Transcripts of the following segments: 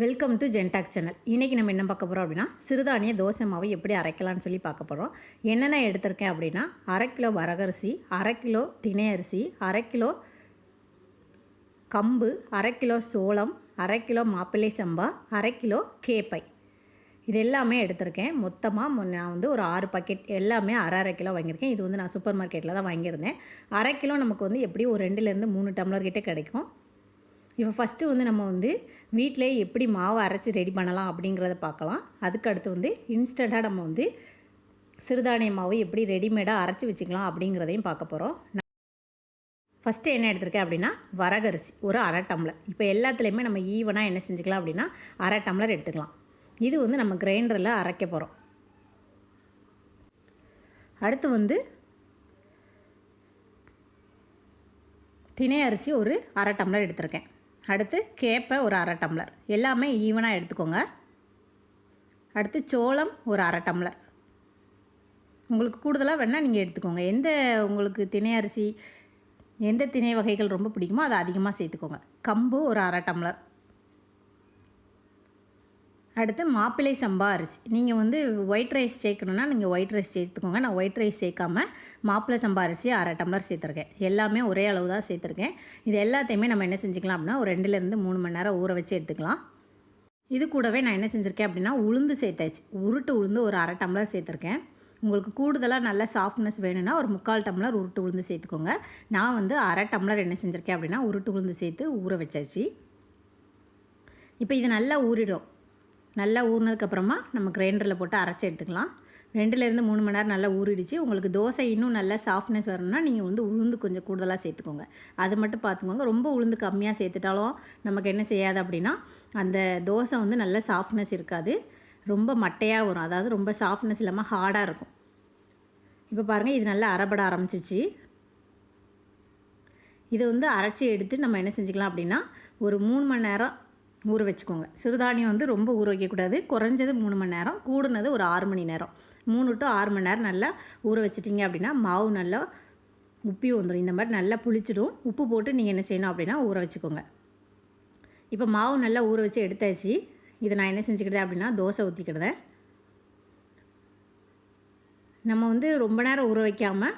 Welcome to ஜென்டாக் channel இன்றைக்கி நம்ம என்ன பார்க்க போகிறோம் அப்படின்னா சிறுதானிய தோசை மாவு எப்படி அரைக்கலாம்னு சொல்லி பார்க்க போகிறோம் என்னென்ன எடுத்திருக்கேன் அப்படின்னா அரை கிலோ வரகரிசி அரை கிலோ தினை அரிசி அரை கிலோ கம்பு அரை கிலோ சோளம் அரை கிலோ மாப்பிள்ளை சம்பா அரை கிலோ கேப்பை. இது எல்லாமே எடுத்திருக்கேன். மொத்தமாக நான் வந்து ஒரு ஆறு பாக்கெட் எல்லாமே அரை அரை கிலோ வாங்கியிருக்கேன். இது வந்து நான் சூப்பர் மார்க்கெட்டில் தான் வாங்கியிருந்தேன். அரை கிலோ நமக்கு வந்து எப்படியும் ஒரு ரெண்டுலேருந்து மூணு டம்ளர் கிட்டே கிடைக்கும். இப்போ ஃபஸ்ட்டு வந்து நம்ம வந்து வீட்டிலே எப்படி மாவு அரைச்சி ரெடி பண்ணலாம் அப்படிங்கிறத பார்க்கலாம். அதுக்கு அடுத்து வந்து இன்ஸ்டண்ட்டாக நம்ம வந்து சிறுதானிய மாவு எப்படி ரெடிமேடாக அரைச்சி வச்சுக்கலாம் அப்படிங்கிறதையும் பார்க்க போகிறோம் ஃபஸ்ட்டு என்ன எடுத்திருக்கேன் அப்படின்னா வரகரிசி ஒரு அரை டம்ளர். இப்போ எல்லாத்துலேயுமே நம்ம ஈவனாக என்ன செஞ்சுக்கலாம் அப்படின்னா அரை டம்ளர் எடுத்துக்கலாம். இது வந்து நம்ம கிரைண்டரில் அரைக்க போகிறோம் அடுத்து வந்து தினை அரிசி ஒரு அரை டம்ளர் எடுத்திருக்கேன். அடுத்து கேப்பை ஒரு அரை டம்ளர். எல்லாமே ஈவனாக எடுத்துக்கோங்க. அடுத்து சோளம் ஒரு அரை டம்ளர். உங்களுக்கு கூடுதலாக வேணால் நீங்கள் எடுத்துக்கோங்க. எந்த உங்களுக்கு தினை அரிசி எந்த திணை வகைகள் ரொம்ப பிடிக்குமோ அதை அதிகமாக சேர்த்துக்கோங்க. கம்பு ஒரு அரை டம்ளர். அடுத்து மாப்பிள்ளை சம்பா அரிசி. நீங்கள் வந்து ஒயிட் ரைஸ் சேர்க்கணுன்னா நீங்கள் ஒயிட் ரைஸ் சேர்த்துக்கோங்க. நான் ஒயிட் ரைஸ் சேர்க்காம மாப்பிள்ளை சம்பா அரிசி அரை டம்ளர் சேர்த்துருக்கேன். எல்லாமே ஒரே அளவு தான் சேர்த்துருக்கேன். இது எல்லாத்தையுமே நம்ம என்ன செஞ்சுக்கலாம் அப்படின்னா ஒரு ரெண்டுலேருந்து மூணு மணி நேரம் ஊற வச்சு எடுத்துக்கலாம். இது கூடவே நான் என்ன செஞ்சுருக்கேன் அப்படின்னா உளுந்து சேர்த்தாச்சு. உருட்டு உளுந்து ஒரு அரை டம்ளர் சேர்த்துருக்கேன். உங்களுக்கு கூடுதலாக நல்ல சாஃப்ட்னஸ் வேணும்னா ஒரு முக்கால் டம்ளர் உருட்டு உளுந்து சேர்த்துக்கோங்க. நான் வந்து அரை டம்ளர் என்ன செஞ்சுருக்கேன் அப்படின்னா உருட்டு உளுந்து சேர்த்து ஊற வச்சாச்சு. இப்போ இது நல்லா ஊறிடும். நல்லா ஊறினதுக்கப்புறமா நம்ம கிரைண்டரில் போட்டு அரைச்சி எடுத்துக்கலாம். ரெண்டுலேருந்து மூணு மணி நேரம் நல்லா ஊறிடுச்சு. உங்களுக்கு தோசை இன்னும் நல்லா சாஃப்ட்னஸ் வரணும்னா நீங்கள் வந்து உளுந்து கொஞ்சம் கூடுதலாக சேர்த்துக்கோங்க. அது மட்டும் பார்த்துக்கோங்க. ரொம்ப உளுந்து கம்மியாக சேர்த்துட்டாலும் நமக்கு என்ன செய்யாது அப்படின்னா அந்த தோசை வந்து நல்ல சாஃப்ட்னஸ் இருக்காது. ரொம்ப மட்டையாக வரும். அதாவது ரொம்ப சாஃப்ட்னஸ் இல்லாமல் ஹார்டாக இருக்கும். இப்போ பாருங்கள் இது நல்லா அரைபட ஆரம்பிச்சிச்சு இதை வந்து அரைச்சி எடுத்து நம்ம என்ன செஞ்சுக்கலாம் அப்படின்னா ஒரு மூணு மணி நேரம் ஊற வச்சுக்கோங்க. சிறுதானியம் வந்து ரொம்ப ஊற வைக்கக்கூடாது. குறைஞ்சது மூணு மணி நேரம் கூடுனது ஒரு ஆறு மணி நேரம். மூணு டு ஆறு மணி நேரம் நல்லா ஊற வச்சிட்டிங்க அப்படின்னா மாவு நல்லா உப்பி வந்துடும் இந்த மாதிரி நல்லா புளிச்சிடும். உப்பு போட்டு நீங்கள் என்ன செய்யணும் அப்படின்னா ஊற வச்சுக்கோங்க. இப்போ மாவு நல்லா ஊற வச்சு எடுத்தாச்சு. இதை நான் என்ன செஞ்சுக்கிட்டேன் அப்படின்னா தோசை ஊற்றிக்கிடுதேன் நம்ம வந்து ரொம்ப நேரம் ஊற வைக்காமல்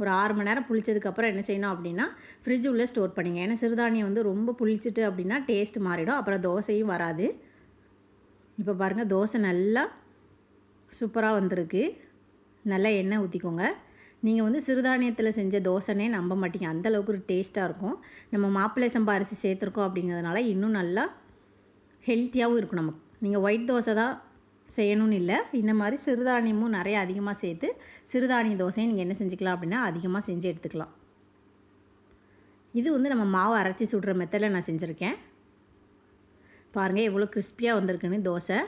ஒரு ஆறு மணி நேரம் புளிச்சதுக்கப்புறம் என்ன செய்யணும் அப்படின்னா ஃப்ரிட்ஜ் உள்ளே ஸ்டோர் பண்ணிங்க. ஏன்னா சிறுதானியம் வந்து ரொம்ப புளிச்சிட்டு அப்படின்னா டேஸ்ட் மாறிடும். அப்புறம் தோசையும் வராது. இப்போ பாருங்கள் தோசை நல்லா சூப்பராக வந்திருக்கு. நல்லா எண்ணெய் ஊற்றிக்கோங்க நீங்கள் வந்து சிறுதானியத்தில் செஞ்ச தோசைனே நம்ப மாட்டீங்க. அந்தளவுக்கு ஒரு டேஸ்ட்டாக இருக்கும். நம்ம மாப்பிள்ளை சம்பா அரிசி சேர்த்துருக்கோம் அப்படிங்கிறதுனால இன்னும் நல்லா ஹெல்த்தியாகவும் இருக்கும் நமக்கு. நீங்கள் ஒயிட் தோசை தான் செய்யணும்னு இல்லை. இந்த மாதிரி சிறுதானியமும் நிறைய அதிகமாக சேர்த்து சிறுதானிய தோசையும் நீங்கள் என்ன செஞ்சுக்கலாம் அப்படின்னா அதிகமாக செஞ்சு எடுத்துக்கலாம். இது வந்து நம்ம மாவு அரைச்சி சுடுற மெத்தடில் நான் செஞ்சுருக்கேன். பாருங்கள் எவ்வளோ கிறிஸ்பியாக வந்திருக்குன்னு தோசை.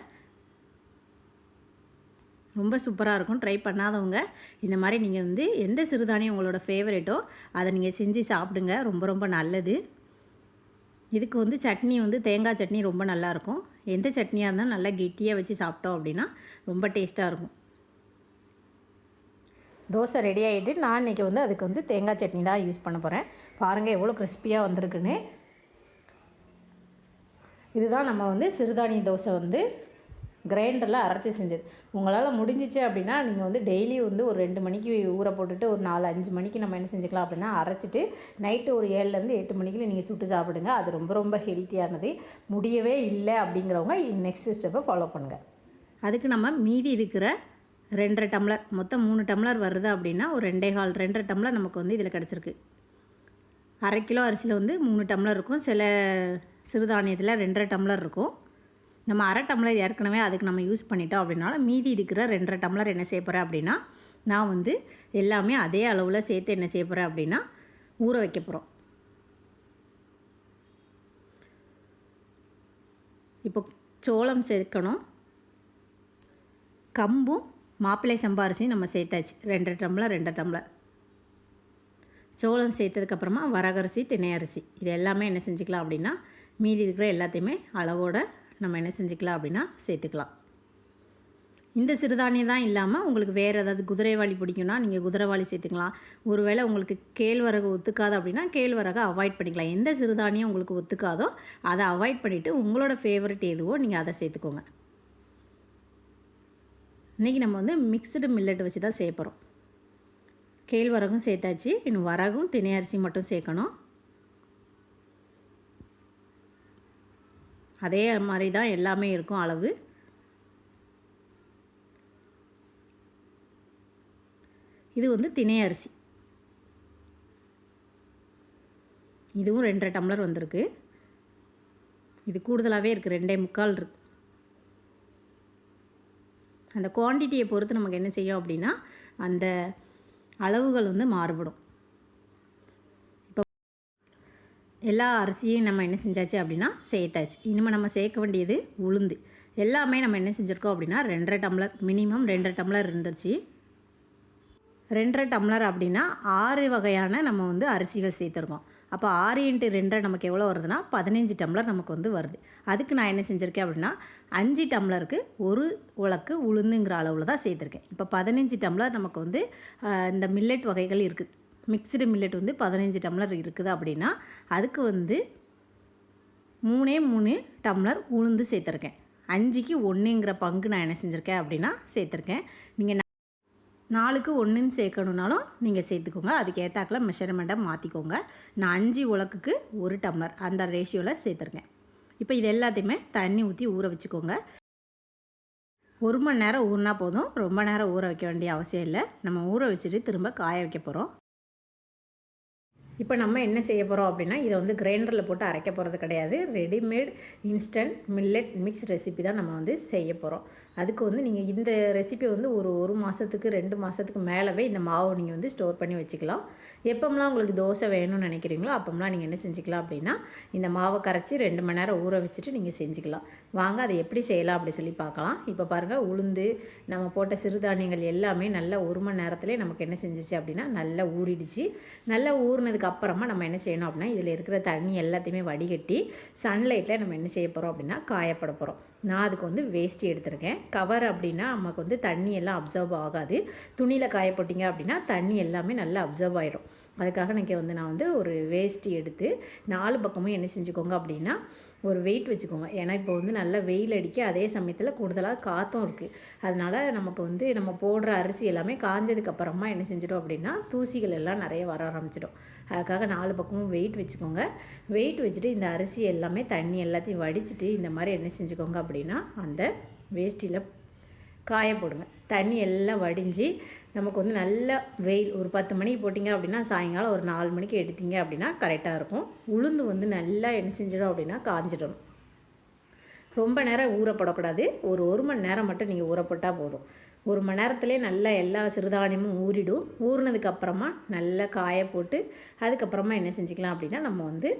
ரொம்ப சூப்பராக இருக்கும். ட்ரை பண்ணாதவங்க இந்த மாதிரி நீங்கள் வந்து எந்த சிறுதானியம் உங்களோட ஃபேவரேட்டோ அதை நீங்கள் செஞ்சு சாப்பிடுங்க. ரொம்ப ரொம்ப நல்லது. இதுக்கு வந்து சட்னி வந்து தேங்காய் சட்னி ரொம்ப நல்லாயிருக்கும். எந்த சட்னியாக இருந்தாலும் நல்லா கெட்டியாக வச்சு சாப்பிட்டோம் அப்படின்னா ரொம்ப டேஸ்ட்டாக இருக்கும். தோசை ரெடி ஆகிட்டு நான் இன்றைக்கி வந்து அதுக்கு வந்து தேங்காய் சட்னி தான் யூஸ் பண்ண போகிறேன் பாருங்கள் எவ்வளோ கிறிஸ்பியாக வந்திருக்குன்னு. இதுதான் நம்ம வந்து சிறுதானிய தோசை வந்து கிரைண்டரில் அரைச்சி செஞ்சது. உங்களால் முடிஞ்சிச்சு அப்படின்னா நீங்கள் வந்து டெய்லி வந்து ஒரு ரெண்டு மணிக்கு ஊற போட்டுட்டு ஒரு நாலு அஞ்சு மணிக்கு நம்ம என்ன செஞ்சுக்கலாம் அப்படின்னா அரைச்சிட்டு நைட்டு ஒரு ஏழுலேருந்து எட்டு மணிக்கு நீங்கள் சுட்டு சாப்பிடுங்க. அது ரொம்ப ரொம்ப ஹெல்த்தியானது. முடியவே இல்லை அப்படிங்கிறவங்க நெக்ஸ்ட் ஸ்டெப்பை ஃபாலோ பண்ணுங்கள் அதுக்கு நம்ம மீதி இருக்கிற ரெண்டரை டம்ளர் மொத்தம் மூணு டம்ளர் வருது அப்படின்னா ஒரு ரெண்டே கால் ரெண்டரை டம்ளர் நமக்கு வந்து இதில் கிடச்சிருக்கு. அரை கிலோ அரிசியில் வந்து மூணு டம்ளர் இருக்கும். சில சிறுதானியத்தில் ரெண்டரை டம்ளர் இருக்கும். நம்ம அரை டம்ளர் ஏற்கனவே அதுக்கு நம்ம யூஸ் பண்ணிட்டோம் அப்படின்னால மீதி இருக்கிற ரெண்டரை டம்ளர் என்ன செய்ய போகிறேன் அப்படின்னா நான் வந்து எல்லாமே அதே அளவில் சேர்த்து என்ன செய்ய போகிறேன் அப்படின்னா ஊற வைக்க போகிறோம் இப்போ சோளம் சேர்க்கணும். கம்பும் மாப்பிள்ளை சம்பாரிசியும் நம்ம சேர்த்தாச்சு. ரெண்டு டம்ளர் ரெண்டு டம்ளர். சோளம் சேர்த்ததுக்கப்புறமா வரகரிசி தினை அரிசி. இது எல்லாமே என்ன செஞ்சுக்கலாம் அப்படின்னா மீதி இருக்கிற எல்லாத்தையுமே அளவோட நம்ம என்ன செஞ்சுக்கலாம் அப்படின்னா சேர்த்துக்கலாம். இந்த சிறுதானியம் தான் இல்லாமல் உங்களுக்கு வேறு ஏதாவது குதிரைவாளி பிடிக்கும்னா நீங்கள் குதிரைவாளி சேர்த்துக்கலாம். ஒருவேளை உங்களுக்கு கேழ்வரகு ஒத்துக்காது அப்படின்னா கேழ்வரகை அவாய்ட் பண்ணிக்கலாம். எந்த சிறுதானியம் உங்களுக்கு ஒத்துக்காதோ அதை அவாய்ட் பண்ணிவிட்டு உங்களோட ஃபேவரட் எதுவோ நீங்கள் அதை சேர்த்துக்கோங்க. இன்றைக்கி நம்ம வந்து மிக்சடு மில்லட் வச்சு தான் செய்ய கேழ்வரகும் சேர்த்தாச்சு. இன்னும் வரகும் தினை மட்டும் சேர்க்கணும். அதே மாதிரி தான் எல்லாமே இருக்கும் அளவு. இது வந்து திணை அரிசி. இதுவும் ரெண்டரை டம்ளர் வந்திருக்கு. இது கூடுதலாகவே இருக்குது ரெண்டே முக்கால் இருக்கு. அந்த குவான்டிட்டியை பொறுத்து நமக்கு என்ன செய்யும் அப்படின்னா அந்த அளவுகள் வந்து மாறுபடும் இப்போ எல்லா அரிசியும் நம்ம என்ன செஞ்சாச்சு அப்படின்னா சேர்த்தாச்சு. இனிமேல் நம்ம சேர்க்க வேண்டியது உளுந்து. எல்லாமே நம்ம என்ன செஞ்சுருக்கோம் அப்படின்னா ரெண்டரை டம்ளர் மினிமம் ரெண்டரை டம்ளர் இருந்துச்சு. ரெண்டரை டம்ளர் அப்படின்னா ஆறு வகையான நம்ம வந்து அரிசிகள் சேர்த்துருக்கோம். அப்போ ஆறு இன்ட்டு ரெண்டரை நமக்கு எவ்வளோ வருதுன்னா பதினஞ்சு டம்ளர் நமக்கு வந்து வருது. அதுக்கு நான் என்ன செஞ்சுருக்கேன் அப்படின்னா அஞ்சு டம்ளருக்கு ஒரு உலக்கு உளுந்துங்கிற அளவில் தான் சேர்த்துருக்கேன். இப்போ பதினஞ்சு டம்ளர் நமக்கு வந்து இந்த மில்லட் வகைகள் இருக்குது மிக்சடு மில்லட் வந்து பதினஞ்சு டம்ளர் இருக்குது அப்படின்னா அதுக்கு வந்து மூணே மூணு டம்ளர் உளுந்து சேர்த்துருக்கேன். அஞ்சுக்கு ஒன்றுங்கிற பங்கு நான் என்ன செஞ்சுருக்கேன் அப்படின்னா சேர்த்துருக்கேன். நீங்கள் நாலுக்கு ஒன்றுன்னு சேர்க்கணுன்னாலும் நீங்கள் சேர்த்துக்கோங்க. அதுக்கேற்றாக்கில் மெஷர்மெண்ட்டை மாற்றிக்கோங்க நான் அஞ்சு உலக்குக்கு ஒரு டம்ளர் அந்த ரேஷியோவில் சேர்த்துருக்கேன். இப்போ இது எல்லாத்தையுமே தண்ணி ஊற்றி ஊற வச்சுக்கோங்க. ஒரு மணி நேரம் ஊறினா போதும். ரொம்ப நேரம் ஊற வைக்க வேண்டிய அவசியம் இல்லை. நம்ம ஊற வச்சுட்டு திரும்ப காய வைக்க போகிறோம் இப்போ நம்ம என்ன செய்ய போகிறோம் அப்படின்னா இதை வந்து கிரைண்டரில் போட்டு அரைக்க போகிறது கிடையாது. Readymade instant millet mix recipe தான் நம்ம வந்து செய்ய போகிறோம் அதுக்கு வந்து நீங்கள் இந்த ரெசிபி வந்து ஒரு ஒரு மாதத்துக்கு ரெண்டு மாதத்துக்கு மேலவே இந்த மாவை நீங்கள் வந்து ஸ்டோர் பண்ணி வச்சுக்கலாம். எப்போம்லாம் உங்களுக்கு தோசை வேணும்னு நினைக்கிறீங்களோ அப்போம்லாம் நீங்கள் என்ன செஞ்சுக்கலாம் அப்படின்னா இந்த மாவை கரைச்சி ரெண்டு மணி நேரம் ஊற வச்சுட்டு நீங்கள் செஞ்சுக்கலாம். வாங்க அதை எப்படி செய்யலாம் அப்படி சொல்லி பார்க்கலாம். இப்போ பாருங்கள் உளுந்து நம்ம போட்ட சிறுதானியங்கள் எல்லாமே நல்லா ஒரு மணி நேரத்துலேயே நமக்கு என்ன செஞ்சிச்சு அப்படின்னா நல்லா ஊறிடுச்சு. நல்லா ஊறினதுக்கு அப்புறமா நம்ம என்ன செய்யணும் அப்படின்னா இதில் இருக்கிற தண்ணி எல்லாத்தையுமே வடிகட்டி சன்லைட்டில் நம்ம என்ன செய்ய போகிறோம் அப்படின்னா காயப்பட போகிறோம் நான் அதுக்கு வந்து வேஸ்ட் எடுத்திருக்கேன். கவர் அப்படின்னா நமக்கு வந்து தண்ணி எல்லாம் அப்சர்வ் ஆகாது. துணியில் காய போட்டிங்க அப்படின்னா தண்ணி எல்லாமே நல்லா அப்சர்வ் ஆகிடும் அதுக்காக எனக்கு வந்து நான் வந்து ஒரு வேஸ்டி எடுத்து நாலு பக்கமும் என்ன செஞ்சுக்கோங்க அப்படின்னா ஒரு வெயிட் வச்சுக்கோங்க. ஏன்னா இப்போ வந்து நல்லா வெயில் அடிக்க அதே சமயத்தில் கூடுதலாக காற்றும் இருக்குது அதனால் நமக்கு வந்து நம்ம போடுற அரிசி எல்லாமே காஞ்சதுக்கப்புறமா என்ன செஞ்சிடும் அப்படின்னா தூசிகள் எல்லாம் நிறைய வர ஆரம்பிச்சிடும். அதுக்காக நாலு பக்கமும் வெயிட் வச்சுக்கோங்க. வெயிட் வச்சுட்டு இந்த அரிசி எல்லாமே தண்ணி எல்லாத்தையும் வடிச்சிட்டு இந்த மாதிரி என்ன செஞ்சுக்கோங்க அப்படின்னா அந்த வேஷ்டியில் காய போடுங்க. தண்ணி எல்லாம் வடிஞ்சு நமக்கு வந்து நல்ல வெயில் ஒரு பத்து மணிக்கு போட்டிங்க அப்படின்னா சாயங்காலம் ஒரு நாலு மணிக்கு எடுத்தீங்க அப்படின்னா கரெக்டாக இருக்கும். உளுந்து வந்து நல்லா என்ன செஞ்சிடும் அப்படின்னா காஞ்சிடணும் ரொம்ப நேரம் ஊறப்படக்கூடாது. ஒரு ஒரு மணி நேரம் மட்டும் நீங்கள் ஊறப்பட்டால் போதும். ஒரு மணி நேரத்துலேயே நல்லா எல்லா சிறுதானியமும் ஊறிடும். ஊறினதுக்கப்புறமா நல்லா காய போட்டு அதுக்கப்புறமா என்ன செஞ்சுக்கலாம் அப்படின்னா நம்ம வந்து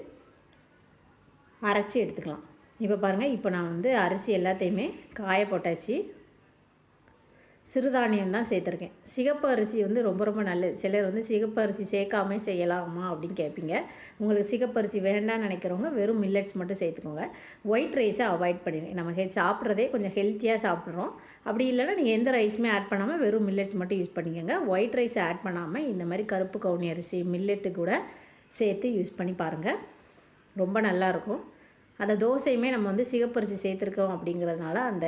அரைச்சி எடுத்துக்கலாம். இப்போ பாருங்கள் இப்போ நான் வந்து அரிசி எல்லாத்தையுமே காய போட்டாச்சு. சிறுதானியம் தான் சேர்த்துருக்கேன். சிகப்பு அரிசி வந்து ரொம்ப ரொம்ப நல்லது. சிலர் வந்து சிகப்பு அரிசி சேர்க்காம செய்யலாமா அப்படின்னு கேட்பீங்க. உங்களுக்கு சிகப்பு அரிசி வேண்டாம்னு நினைக்கிறவங்க வெறும் மில்லட்ஸ் மட்டும் சேர்த்துக்கோங்க. ஒயிட் ரைஸை அவாய்ட் பண்ணிடுங்க நம்ம ஹெ சாப்பிட்றதே கொஞ்சம் ஹெல்த்தியாக சாப்பிட்றோம். அப்படி இல்லைன்னா நீங்கள் எந்த ரைஸுமே ஆட் பண்ணாமல் வெறும் மில்லட்ஸ் மட்டும் யூஸ் பண்ணிக்கோங்க. ஒயிட் ரைஸ் ஆட் பண்ணாமல் இந்த மாதிரி கருப்பு கவுனி அரிசி மில்லெட்டு கூட சேர்த்து யூஸ் பண்ணி பாருங்கள் ரொம்ப நல்லாயிருக்கும் அந்த தோசையுமே நம்ம வந்து சிகப்பரிசி சேர்த்துருக்கோம் அப்படிங்கிறதுனால அந்த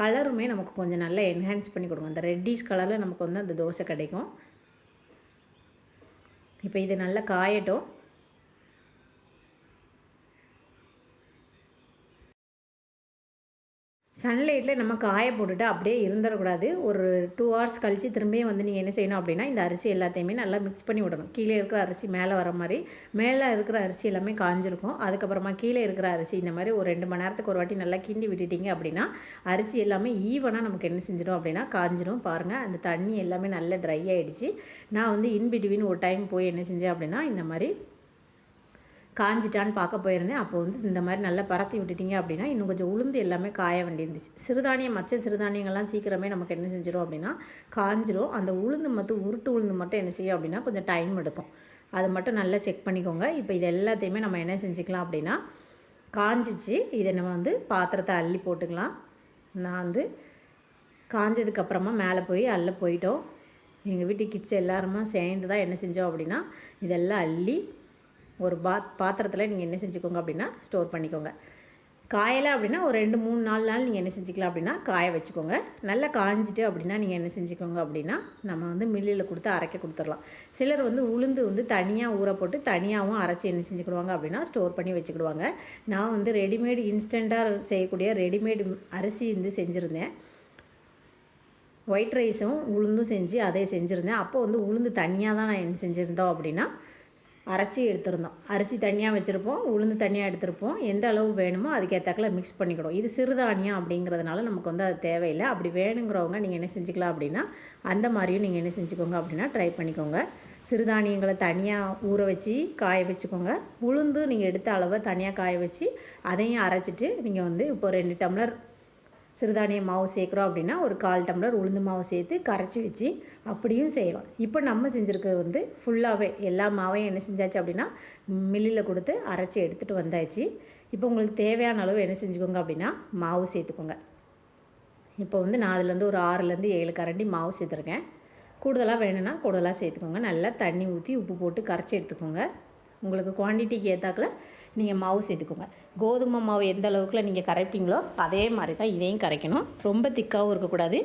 கலருமே நமக்கு கொஞ்சம் நல்லா என்ஹான்ஸ் பண்ணி கொடுக்கும். அந்த ரெட்டிஷ் கலரில் நமக்கு வந்து அந்த தோசை கிடைக்கும். இப்போ இது நல்லா காயட்டும். சன்லைட்டில் நம்ம காய போட்டுட்டு அப்படியே இருந்துடக்கூடாது. ஒரு டூ ஹவர்ஸ் கழித்து திரும்பியும் வந்து நீங்கள் என்ன செய்யணும் அப்படின்னா இந்த அரிசி எல்லாத்தையுமே நல்லா மிக்ஸ் பண்ணி விடணும். கீழே இருக்கிற அரிசி மேலே வர மாதிரி. மேலே இருக்கிற அரிசி எல்லாமே காஞ்சிருக்கும். அதுக்கப்புறமா கீழே இருக்கிற அரிசி இந்த மாதிரி ஒரு ரெண்டு மணி நேரத்துக்கு ஒரு வாட்டி நல்லா கிண்டி விட்டுட்டிங்க அப்படின்னா அரிசி எல்லாமே ஈவனாக நமக்கு என்ன செஞ்சிடும் அப்படின்னா காஞ்சிடும் பாருங்கள் அந்த தண்ணி எல்லாமே நல்லா ட்ரை ஆகிடுச்சு நான் வந்து இன்பிட்வீன் ஒரு டைம் போய் என்ன செஞ்சேன் அப்படின்னா இந்த மாதிரி காஞ்சிட்டான்னு பார்க்க போயிருந்தேன். அப்போ வந்து இந்த மாதிரி நல்லா பரத்தி விட்டுட்டிங்க அப்படின்னா இன்னும் கொஞ்சம் உளுந்து எல்லாமே காய வேண்டியிருந்துச்சு. சிறுதானியம் மச்ச சிறுதானியங்கள்லாம் சீக்கிரமே நமக்கு என்ன செஞ்சிடும் அப்படின்னா காஞ்சிரும். அந்த உளுந்து மட்டும் உருட்டு உளுந்து மட்டும் என்ன செய்யும் அப்படின்னா கொஞ்சம் டைம் எடுக்கும். அதை மட்டும் நல்லா செக் பண்ணிக்கோங்க. இப்போ இது எல்லாத்தையுமே நம்ம என்ன செஞ்சுக்கலாம் அப்படின்னா காஞ்சிச்சு. இதை நம்ம வந்து பாத்திரத்தை அள்ளி போட்டுக்கலாம். நான் வந்து காஞ்சதுக்கப்புறமா மேலே போய் அள்ள போயிட்டோம். எங்கள் வீட்டு கிட்ஸ் எல்லாருமா சேர்ந்து தான் என்ன செஞ்சோம் அப்படின்னா இதெல்லாம் அள்ளி ஒரு பாத் பாத்திரத்தில் நீங்கள் என்ன செஞ்சுக்கோங்க அப்படின்னா ஸ்டோர் பண்ணிக்கோங்க. காயலை அப்படின்னா ஒரு ரெண்டு மூணு நாலு நாள் நீங்கள் என்ன செஞ்சுக்கலாம் அப்படின்னா காய வச்சுக்கோங்க. நல்லா காஞ்சிட்டு அப்படின்னா நீங்கள் என்ன செஞ்சுக்கோங்க அப்படின்னா நம்ம வந்து மில்லில் கொடுத்து அரைக்க கொடுத்துடலாம். சிலர் வந்து உளுந்து வந்து தனியாக ஊற போட்டு தனியாகவும் அரைச்சி என்ன செஞ்சுக்கிடுவாங்க அப்படின்னா ஸ்டோர் பண்ணி வச்சுக்கிடுவாங்க. நான் வந்து ரெடிமேட் இன்ஸ்டண்ட்டாக செய்யக்கூடிய ரெடிமேடு அரிசி வந்து செஞ்சுருந்தேன். ஒயிட் ரைஸும் உளுந்தும் செஞ்சு அதே செஞ்சுருந்தேன். அப்போ வந்து உளுந்து தனியாக தான் நான் என்ன செஞ்சுருந்தோம் அப்படின்னா அரைச்சி எடுத்துருந்தோம். அரிசி தனியாக வச்சுருப்போம் உளுந்து தனியாக எடுத்திருப்போம். எந்த அளவு வேணுமோ அதுக்கேற்றாக்கில் மிக்ஸ் பண்ணிக்கிடும் இது சிறுதானியம் அப்படிங்கிறதுனால நமக்கு வந்து அது தேவையில்லை. அப்படி வேணுங்கிறவங்க நீங்கள் என்ன செஞ்சுக்கலாம் அப்படின்னா அந்த மாதிரியும் நீங்கள் என்ன செஞ்சுக்கோங்க அப்படின்னா ட்ரை பண்ணிக்கோங்க. சிறுதானியங்களை தனியாக ஊற வச்சு காய வச்சுக்கோங்க. உளுந்து நீங்கள் எடுத்த அளவை தனியாக காய வச்சு அதையும் அரைச்சிட்டு நீங்கள் வந்து இப்போ ரெண்டு டம்ளர் சிறுதானிய மாவு சேர்க்குறோம் அப்படின்னா ஒரு கால் டம்ளர் உளுந்து மாவு சேர்த்து கரைச்சி வச்சு அப்படியும் செய்யலாம் இப்போ நம்ம செஞ்சுருக்கிறது வந்து ஃபுல்லாகவே எல்லா மாவையும் என்ன செஞ்சாச்சு அப்படின்னா மில்லில் கொடுத்து அரைச்சி எடுத்துகிட்டு வந்தாச்சு. இப்போ உங்களுக்கு தேவையான அளவு என்ன செஞ்சுக்கோங்க அப்படின்னா மாவு சேர்த்துக்கோங்க. இப்போ வந்து நான் அதுலேருந்து ஒரு ஆறுலேருந்து ஏழு கரண்டி மாவு சேர்த்துருக்கேன். கூடுதலாக வேணும்னா கூடுதலாக சேர்த்துக்கோங்க. நல்லா தண்ணி ஊற்றி உப்பு போட்டு கரைச்சி எடுத்துக்கோங்க. உங்களுக்கு குவான்டிட்டிக்கு ஏற்றாக்கில் நீங்கள் மாவு சேர்த்துக்கோங்க. கோதுமை மாவு எந்த அளவுக்குல நீங்கள் கரைப்பீங்களோ அதே மாதிரி தான் இதையும் கரைக்கணும். ரொம்ப திக்காகவும் இருக்கக்கூடாது.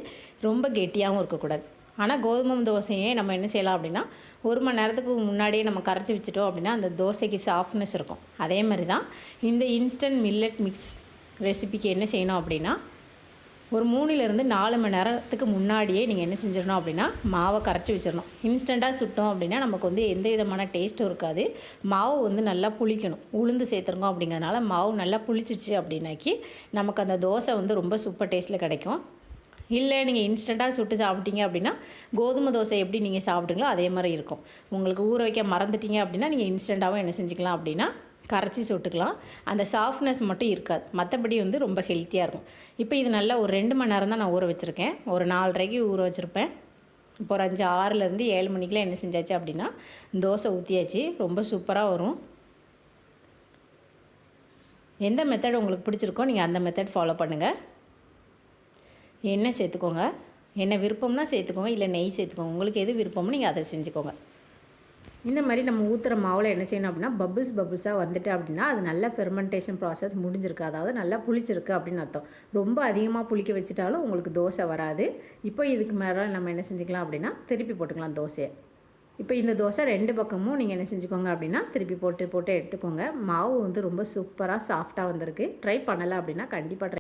ரொம்ப கெட்டியாகவும் இருக்கக்கூடாது. ஆனால் கோதுமை தோசையே நம்ம என்ன செய்யலாம் அப்படின்னா ஒரு மணி நேரத்துக்கு முன்னாடியே நம்ம கரைச்சி வச்சுட்டோம் அப்படின்னா அந்த தோசைக்கு சாஃப்ட்னஸ் இருக்கும். அதே மாதிரி தான் இந்த இன்ஸ்டன்ட் மில்லட் மிக்ஸ் ரெசிபிக்கு என்ன செய்யணும் அப்படின்னா ஒரு மூணுலேருந்து நாலு மணி நேரத்துக்கு முன்னாடியே நீங்கள் என்ன செஞ்சிடணும் அப்படின்னா மாவை கரைச்சி வச்சிடணும். இன்ஸ்டண்ட்டாக சுட்டோம் அப்படின்னா நமக்கு வந்து எந்த விதமான டேஸ்ட்டும் இருக்காது. மாவு வந்து நல்லா புளிக்கணும். உளுந்து சேர்த்துருக்கோம் அப்படிங்கிறதுனால மாவு நல்லா புளிச்சிடுச்சு அப்படின்னாக்கி நமக்கு அந்த தோசை வந்து ரொம்ப சூப்பர் டேஸ்ட்டில் கிடைக்கும். இல்லை நீங்கள் இன்ஸ்டண்ட்டாக சுட்டு சாப்பிட்டீங்க அப்படின்னா கோதுமை தோசை எப்படி நீங்கள் சாப்பிட்டீங்களோ அதே மாதிரி இருக்கும். உங்களுக்கு ஊற வைக்க மறந்துட்டீங்க அப்படின்னா நீங்கள் இன்ஸ்டண்ட்டாகவும் என்ன செஞ்சுக்கலாம் அப்படின்னா கரைச்சி சுட்டுக்கலாம் அந்த சாஃப்ட்னஸ் மட்டும் இருக்காது. மற்றபடி வந்து ரொம்ப ஹெல்த்தியாக இருக்கும். இப்போ இது நல்லா ஒரு ரெண்டு மணி நேரம் தான் நான் ஊற வச்சுருக்கேன். ஒரு நாலரைக்கு ஊற வச்சுருப்பேன். இப்போ ஒரு அஞ்சு ஆறுலேருந்து ஏழு மணிக்கெலாம் என்ன செஞ்சாச்சு அப்படின்னா தோசை ஊற்றியாச்சு ரொம்ப சூப்பராக வரும். எந்த மெத்தட் உங்களுக்கு பிடிச்சிருக்கோ நீங்கள் அந்த மெத்தட் ஃபாலோ பண்ணுங்கள் எண்ணெய் சேர்த்துக்கோங்க. என்ன விருப்பம்னா சேர்த்துக்கோங்க. இல்லை நெய் சேர்த்துக்கோங்க. உங்களுக்கு எது விருப்பமோ நீங்கள் அதை செஞ்சுக்கோங்க. இந்த மாதிரி நம்ம ஊற்றுற மாவில் என்ன செய்யணும் அப்படின்னா பபிள்ஸ் பபுள்ஸாக வந்துட்டு அப்படின்னா அது நல்ல ஃபெர்மெண்டேஷன் ப்ராசஸ் முடிஞ்சிருக்கு. அதாவது நல்லா புளிச்சிருக்கு அப்படின்னு அர்த்தம். ரொம்ப அதிகமாக புளிக்க வச்சுட்டாலும் உங்களுக்கு தோசை வராது. இப்போ இதுக்கு மேலே நம்ம என்ன செஞ்சுக்கலாம் அப்படின்னா திருப்பி போட்டுக்கலாம் தோசையை. இப்போ இந்த தோசை ரெண்டு பக்கமும் நீங்கள் என்ன செஞ்சுக்கோங்க அப்படின்னா திருப்பி போட்டு போட்டு எடுத்துக்கோங்க. மாவு வந்து ரொம்ப சூப்பராக சாஃப்டாக வந்திருக்கு. ட்ரை பண்ணலை அப்படின்னா கண்டிப்பாக ட்ரை